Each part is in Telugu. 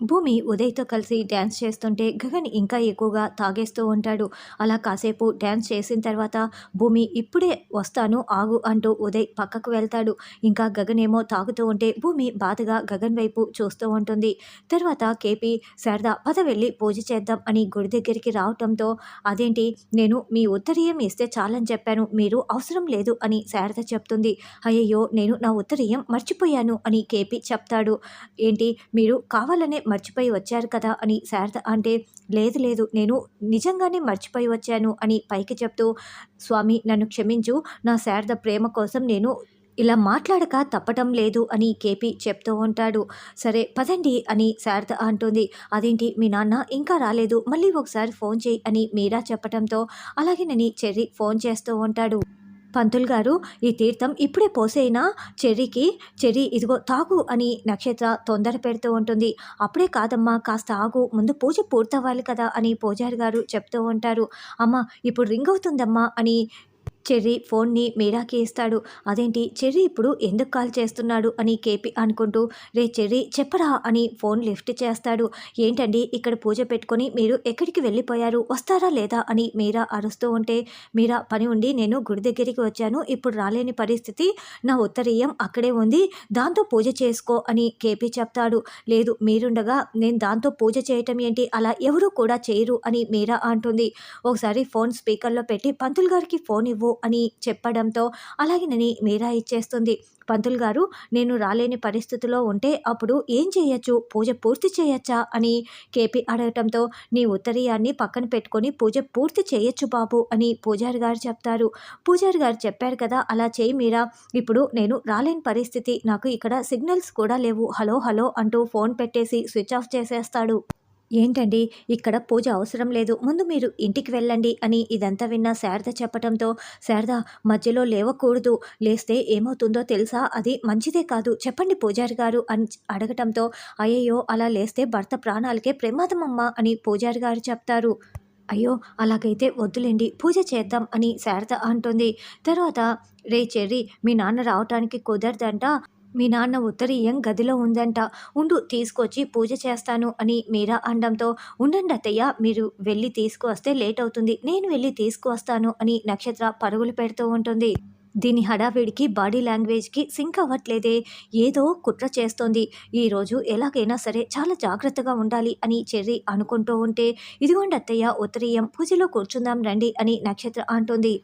భూమి ఉదయ్తో కలిసి డ్యాన్స్ చేస్తుంటే గగన్ ఇంకా ఎక్కువగా తాగేస్తూ ఉంటాడు. అలా కాసేపు డ్యాన్స్ చేసిన తర్వాత భూమి ఇప్పుడే వస్తాను ఆగు అంటూ ఉదయ్ పక్కకు వెళ్తాడు. ఇంకా గగన్ ఏమో తాగుతూ ఉంటే భూమి బాధగా గగన్ వైపు చూస్తూ ఉంటుంది. తర్వాత కేపీ శారద పద వెళ్ళి పూజ చేద్దాం అని గుడి దగ్గరికి రావటంతో అదేంటి నేను మీ ఉత్తరీయం ఇస్తే చాలని చెప్పాను మీరు అవసరం లేదు అని శారద చెప్తుంది. అయ్యయ్యో నేను నా ఉత్తరీయం మర్చిపోయాను అని కేపీ చెప్తాడు. ఏంటి మీరు కావాలనే మర్చిపోయి వచ్చారు కదా అని శారద అంటే లేదు లేదు నేను నిజంగానే మర్చిపోయి వచ్చాను అని పైకి చెప్తూ స్వామి నన్ను క్షమించు నా శారద ప్రేమ కోసం నేను ఇలా మాట్లాడక తప్పటం లేదు అని కేపీ చెప్తూ ఉంటాడు. సరే పదండి అని శారద అంటుంది. అదేంటి మీ నాన్న ఇంకా రాలేదు మళ్ళీ ఒకసారి ఫోన్ చేయి అని మీరా చెప్పటంతో అలాగేనని చెర్రీ ఫోన్ చేస్తూ ఉంటాడు. పంతులు గారు ఈ తీర్థం ఇప్పుడే పోసేయినా చెర్రీకి చెర్రీ ఇదిగో తాగు అని నక్షత్ర తొందర పెడుతూ ఉంటుంది. అప్పుడే కాదమ్మా కాస్త ఆగు ముందు పూజ పూర్తవ్వాలి కదా అని పూజారి గారు చెప్తూ ఉంటారు. అమ్మ ఇప్పుడు రింగ్ అవుతుందమ్మా అని చెర్రీ ఫోన్ని మీరాకి ఇస్తాడు. అదేంటి? చెర్రీ ఇప్పుడు ఎందుకు కాల్ చేస్తున్నాడు? అని కేపీ అనుకుంటూ రే చెర్రీ చెప్పరా? అని ఫోన్ లిఫ్ట్ చేస్తాడు. ఏంటండి? ఇక్కడ పూజ పెట్టుకొని మీరు ఎక్కడికి వెళ్ళిపోయారు? వస్తారా లేదా? అని మీరా అరుస్తూ ఉంటే మీరా పని ఉండి నేను గుడి దగ్గరికి వచ్చాను. ఇప్పుడు రాలేని పరిస్థితి. నా ఉత్తరీయం అక్కడే ఉంది. దాంతో పూజ చేసుకో అని కేపీ చెప్తాడు. లేదు మీరుండగా నేను దాంతో పూజ చేయటం ఏంటి? అలా ఎవరూ కూడా చేయరు అని మీరా అంటుంది. ఒకసారి ఫోన్ స్పీకర్లో పెట్టి పంతులు గారికి ఫోన్ ఇవ్వు అని చెప్పడంతో అలాగేనని మీరా ఇచ్చేస్తుంది. పంతులు గారు నేను రాలేని పరిస్థితిలో ఉంటే అప్పుడు ఏం చేయొచ్చు? పూజ పూర్తి చేయొచ్చా? అని కేపీ అడగటంతో నీ ఉత్తరీయాన్ని పక్కన పెట్టుకొని పూజ పూర్తి చేయొచ్చు బాబు అని పూజారి గారు చెప్తారు. పూజారి గారు చెప్పారు కదా అలా చేయి మీరా. ఇప్పుడు నేను రాలేని పరిస్థితి నాకు ఇక్కడ సిగ్నల్స్ కూడా లేవు. హలో హలో అంటూ ఫోన్ పెట్టేసి స్విచ్ ఆఫ్ చేసేస్తాడు. ఏంటండి? ఇక్కడ పూజ అవసరం లేదు. ముందు మీరు ఇంటికి వెళ్ళండి అని ఇదంతా విన్న శారద చెప్పటంతో శారద మధ్యలో లేవకూడదు. లేస్తే ఏమవుతుందో తెలుసా? అది మంచిదే కాదు. చెప్పండి పూజారి గారు అని అడగటంతో అయ్యయ్యో అలా లేస్తే భర్త ప్రాణాలకే ప్రమాదమమ్మ అని పూజారి గారు చెప్తారు. అయ్యో అలాగైతే వద్దులేండి. పూజ చేద్దాం అని శారద అంటుంది. తర్వాత రే చెర్రీ మీ నాన్న రావటానికి కుదరదంట. మీ నాన్న ఉత్తరీయం గదిలో ఉందంట? ఉండు తీసుకొచ్చి పూజ చేస్తాను అని మీరా అండంతో ఉండండి అత్తయ్య మీరు వెళ్ళి తీసుకువస్తే లేట్ అవుతుంది నేను వెళ్ళి తీసుకువస్తాను అని నక్షత్ర పరుగులు పెడుతూ ఉంటుంది. దీని హడావిడికి బాడీ లాంగ్వేజ్కి సింక్ అవ్వట్లేదే. ఏదో కుట్ర చేస్తోంది. ఈరోజు ఎలాగైనా సరే చాలా జాగ్రత్తగా ఉండాలి అని చెర్రి అనుకుంటూ ఉంటే ఇదిగోండి అత్తయ్య ఉత్తరీయం పూజలో కూర్చుందాం రండి అని నక్షత్ర అంటుంది.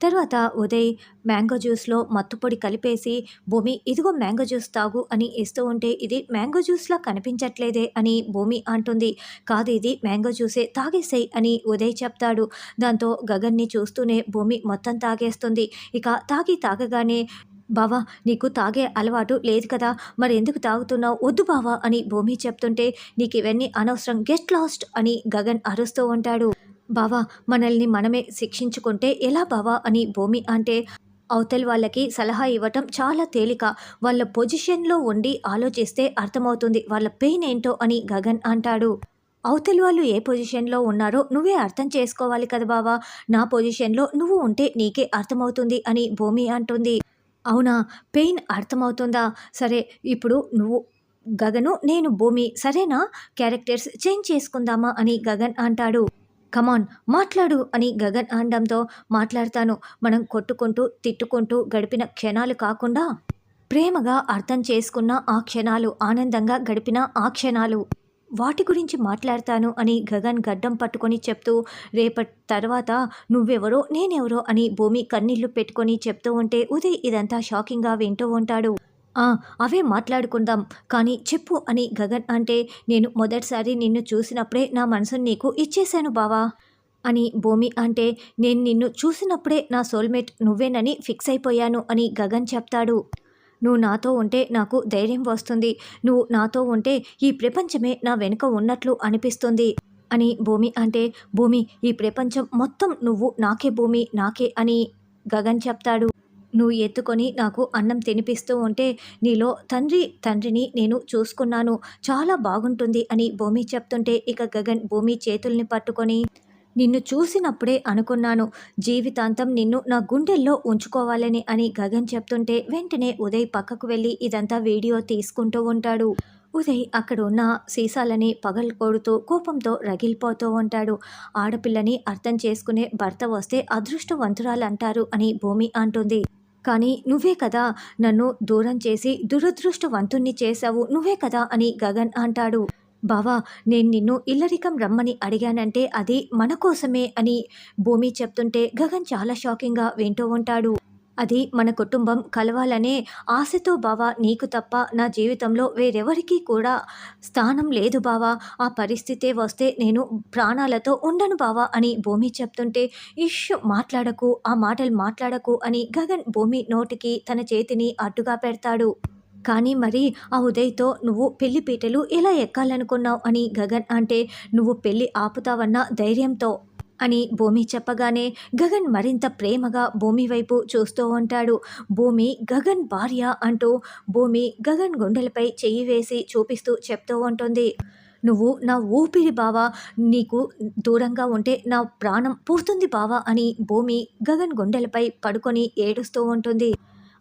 తర్వాత ఉదయ్ మ్యాంగో జ్యూస్లో మత్తుపొడి కలిపేసి భూమి ఇదిగో మ్యాంగో జ్యూస్ తాగు అని ఇస్తూ ఉంటే ఇది మ్యాంగో జ్యూస్లా కనిపించట్లేదే అని భూమి అంటుంది. కాదు ఇది మ్యాంగో జ్యూసే తాగేసేయ్ అని ఉదయ్ చెప్తాడు. దాంతో గగన్ని చూస్తూనే భూమి మొత్తం తాగేస్తుంది. ఇక తాగి తాగగానే బావా నీకు తాగే అలవాటు లేదు కదా మరి ఎందుకు తాగుతున్నావు? వద్దు బావా అని భూమి చెప్తుంటే నీకు ఇవన్నీ అనవసరం గెస్ట్ లాస్ట్ అని గగన్ అరుస్తూ ఉంటాడు. బావా మనల్ని మనమే శిక్షించుకుంటే ఎలా బావా అని భూమి అంటే అవతలి వాళ్ళకి సలహా ఇవ్వటం చాలా తేలిక. వాళ్ళ పొజిషన్లో ఉండి ఆలోచిస్తే అర్థమవుతుంది వాళ్ళ పెయిన్ ఏంటో అని గగన్ అంటాడు. అవతలి వాళ్ళు ఏ పొజిషన్లో ఉన్నారో నువ్వే అర్థం చేసుకోవాలి కదా బావా. నా పొజిషన్లో నువ్వు ఉంటే నీకే అర్థమవుతుంది అని భూమి అంటుంది. అవునా? పెయిన్ అర్థమవుతుందా? సరే ఇప్పుడు నువ్వు గగను నేను భూమి సరేనా? క్యారెక్టర్స్ చేంజ్ చేసుకుందామా అని గగన్ అంటాడు. కమాన్ మాట్లాడు అని గగన్ అనడంతో మాట్లాడతాను. మనం కొట్టుకుంటూ తిట్టుకుంటూ గడిపిన క్షణాలు కాకుండా ప్రేమగా అర్థం చేసుకున్న ఆ క్షణాలు ఆనందంగా గడిపిన ఆ క్షణాలు. వాటి గురించి మాట్లాడతాను అని గగన్ గడ్డం పట్టుకొని చెప్తూ రేపటి తర్వాత నువ్వెవరో నేనెవరో అని భూమి కన్నీళ్ళు పెట్టుకొని చెప్తూ ఉంటే ఉదయ్ ఇదంతా షాకింగ్గా వింటూ ఉంటాడు. అవే మాట్లాడుకుందాం. కానీ చెప్పు అని గగన్ అంటే నేను మొదటిసారి నిన్ను చూసినప్పుడే నా మనసును నీకు ఇచ్చేశాను బావా అని భూమి అంటే నేను నిన్ను చూసినప్పుడే నా సోల్మేట్ నువ్వేనని ఫిక్స్ అయిపోయాను అని గగన్ చెప్తాడు. నువ్వు నాతో ఉంటే నాకు ధైర్యం వస్తుంది. నువ్వు నాతో ఉంటే ఈ ప్రపంచమే నా వెనుక ఉన్నట్లు అనిపిస్తుంది అని భూమి అంటే భూమి ఈ ప్రపంచం మొత్తం నువ్వు నాకే భూమి నాకే అని గగన్ చెప్తాడు. నువ్వు ఎత్తుకొని నాకు అన్నం తినిపిస్తూ ఉంటే నీలో తండ్రి తండ్రిని నేను చూసుకున్నాను. చాలా బాగుంటుంది అని భూమి చెప్తుంటే ఇక గగన్ భూమి చేతుల్ని పట్టుకొని నిన్ను చూసినప్పుడే అనుకున్నాను. జీవితాంతం నిన్ను నా గుండెల్లో ఉంచుకోవాలని అని గగన్ చెప్తుంటే వెంటనే ఉదయ్ పక్కకు వెళ్ళి ఇదంతా వీడియో తీసుకుంటూ ఉంటాడు. ఉదయ్ అక్కడ ఉన్న సీసాలని పగలు కొడుతూ కోపంతో రగిలిపోతూ ఉంటాడు. ఆడపిల్లని అర్థం చేసుకునే భర్త వస్తే అదృష్టవంతురాలంటారు అని భూమి అంటుంది. కానీ నువ్వే కదా నన్ను దూరం చేసి దురదృష్టవంతుణ్ణి చేశావు. నువ్వే కదా అని గగన్ అంటాడు. బావా నేను నిన్ను ఇల్లరికం రమ్మని అడిగానంటే అది మన కోసమే అని భూమి చెప్తుంటే గగన్ చాలా షాకింగ్గా వింటూ ఉంటాడు. అది మన కుటుంబం కలవాలనే ఆశతో బావా నీకు తప్ప నా జీవితంలో వేరెవరికీ కూడా స్థానం లేదు బావా. ఆ పరిస్థితే వస్తే నేను ప్రాణాలతో ఉండను బావా అని భూమి చెప్తుంటే ఇష్ మాట్లాడకు ఆ మాటలు మాట్లాడకు అని గగన్ భూమి నోటికి తన చేతిని అడ్డుగా పెడతాడు. కానీ మరి ఆ ఉదయ్తో నువ్వు పెళ్ళి పీటలు ఎలా ఎక్కాలనుకున్నావు అని గగన్ అంటే నువ్వు పెళ్ళి ఆపుతావన్న ధైర్యంతో. అని భూమి చెప్పగానే గగన్ మరింత ప్రేమగా భూమి వైపు చూస్తూ ఉంటాడు. భూమి గగన్ భార్య అంటూ భూమి గగన్ గుండెలపై చెయ్యి వేసి చూపిస్తూ చెప్తూ ఉంటుంది. నువ్వు నా ఊపిరి బావా నీకు దూరంగా ఉంటే నా ప్రాణం పూర్తుంది బావా అని భూమి గగన్ గుండెలపై పడుకొని ఏడుస్తూ ఉంటుంది.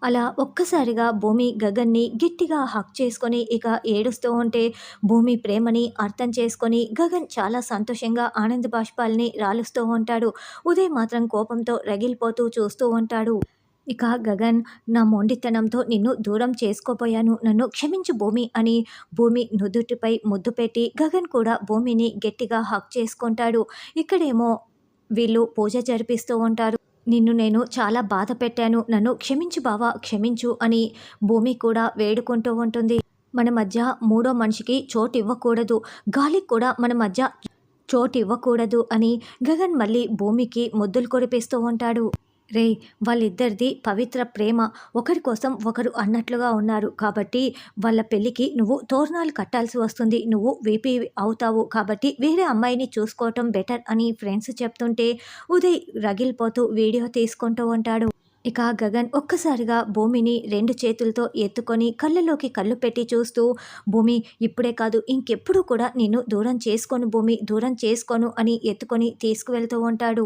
అలా ఒక్కసారిగా భూమి గగన్ని గట్టిగా హక్ చేసుకొని ఇక ఏడుస్తూ ఉంటే భూమి ప్రేమని అర్థం చేసుకొని గగన్ చాలా సంతోషంగా ఆనంద బాష్పాల్ని రాలుస్తూ ఉంటాడు. ఉదయ్ మాత్రం కోపంతో రగిలిపోతూ చూస్తూ ఉంటాడు. ఇక గగన్ నా మొండితనంతో నిన్ను దూరం చేసుకోపోయాను నన్ను క్షమించు భూమి అని భూమి నుదుటిపై ముద్దు పెట్టి గగన్ కూడా భూమిని గట్టిగా హక్ చేసుకుంటాడు. ఇక్కడేమో వీళ్ళు పూజ జరిపిస్తూ ఉంటారు. నిన్ను నేను చాలా బాధ పెట్టాను. నన్ను క్షమించు బావా క్షమించు అని భూమి కూడా వేడుకుంటూ ఉంటుంది. మన మధ్య మూడో మనిషికి చోటు ఇవ్వకూడదు. గాలికి కూడా మన మధ్య చోటు ఇవ్వకూడదు అని గగన్ మళ్ళీ భూమికి ముద్దులు కురిపిస్తూ ఉంటాడు. రే వాళ్ళిద్దరిది పవిత్ర ప్రేమ. ఒకరి కోసం ఒకరు అన్నట్లుగా ఉన్నారు. కాబట్టి వాళ్ళ పెళ్ళికి నువ్వు తోరణాలు కట్టాల్సి వస్తుంది. నువ్వు వీపీ అవుతావు. కాబట్టి వేరే అమ్మాయిని చూసుకోవటం బెటర్ అని ఫ్రెండ్స్ చెప్తుంటే ఉదయ్ రగిలిపోతూ వీడియో తీసుకుంటూ ఉంటాడు. ఇక గగన్ ఒక్కసారిగా భూమిని రెండు చేతులతో ఎత్తుకొని కళ్ళలోకి కళ్ళు పెట్టి చూస్తూ భూమి ఇప్పుడే కాదు. ఇంకెప్పుడు కూడా నిన్ను దూరం చేసుకోను భూమి. దూరం చేసుకోను అని ఎత్తుకొని తీసుకువెళ్తూ ఉంటాడు.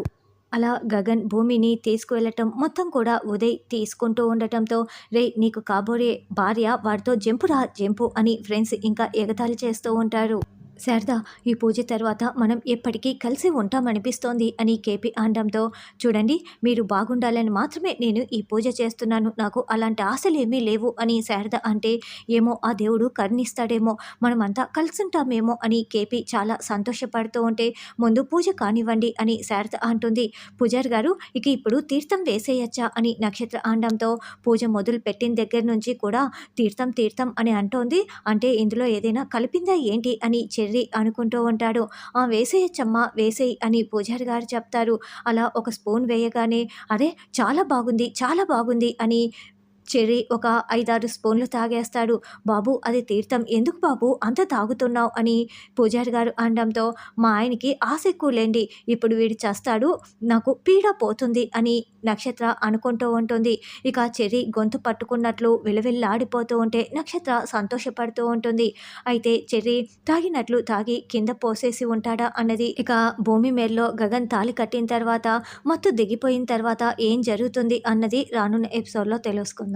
అలా గగన్ భూమిని తీసుకువెళ్ళటం మొత్తం కూడా ఉదయ్ తీసుకుంటూ ఉండటంతో రే నీకు కాబోయే భార్య వాడితో జంపురా జంపు అని ఫ్రెండ్స్ ఇంకా ఎగతాళి చేస్తూ ఉంటారు. శారదా ఈ పూజ తర్వాత మనం ఎప్పటికీ కలిసి ఉంటామనిపిస్తోంది అని కేపీ అనడంతో చూడండి మీరు బాగుండాలని మాత్రమే నేను ఈ పూజ చేస్తున్నాను నాకు అలాంటి ఆశలు ఏమీ లేవు అని శారద అంటే ఏమో ఆ దేవుడు కరుణిస్తాడేమో మనమంతా కలిసి ఉంటామేమో అని కేపీ చాలా సంతోషపడుతూ ఉంటే ముందు పూజ కానివ్వండి అని శారద అంటుంది. పూజారి గారు ఇక ఇప్పుడు తీర్థం వేసేయచ్చా అని నక్షత్ర అనడంతో పూజ మొదలు పెట్టిన దగ్గర నుంచి కూడా తీర్థం తీర్థం అని అంటోంది. అంటే ఇందులో ఏదైనా కలిపిందా ఏంటి అని చెర్రి అనుకుంటూ ఉంటాడు. ఆ వేసేయచ్చమ్మా వేసేయి అని పూజారి గారు చెప్తారు. అలా ఒక స్పూన్ వేయగానే అరే చాలా బాగుంది చాలా బాగుంది అని చెర్రీ ఒక ఐదారు స్పూన్లు తాగేస్తాడు. బాబు అది తీర్థం. ఎందుకు బాబు? అంత తాగుతున్నావు అని పూజారి గారు అనడంతో మా ఆయనకి ఆశ ఎక్కువలేండి ఇప్పుడు వీడు చేస్తాడు నాకు పీడ పోతుంది అని నక్షత్ర అనుకుంటూ ఉంటుంది. ఇక చెర్రీ గొంతు పట్టుకున్నట్లు విలవిల్లాడిపోతూ ఉంటే నక్షత్ర సంతోషపడుతూ ఉంటుంది. అయితే చెర్రీ తాగినట్లు తాగి కింద పోసేసి ఉంటాడా అన్నది ఇక భూమి మేరలో గగన్ తాలి కట్టిన తర్వాత మత్తు దిగిపోయిన తర్వాత ఏం జరుగుతుంది అన్నది రానున్న ఎపిసోడ్లో తెలుసుకుందాం.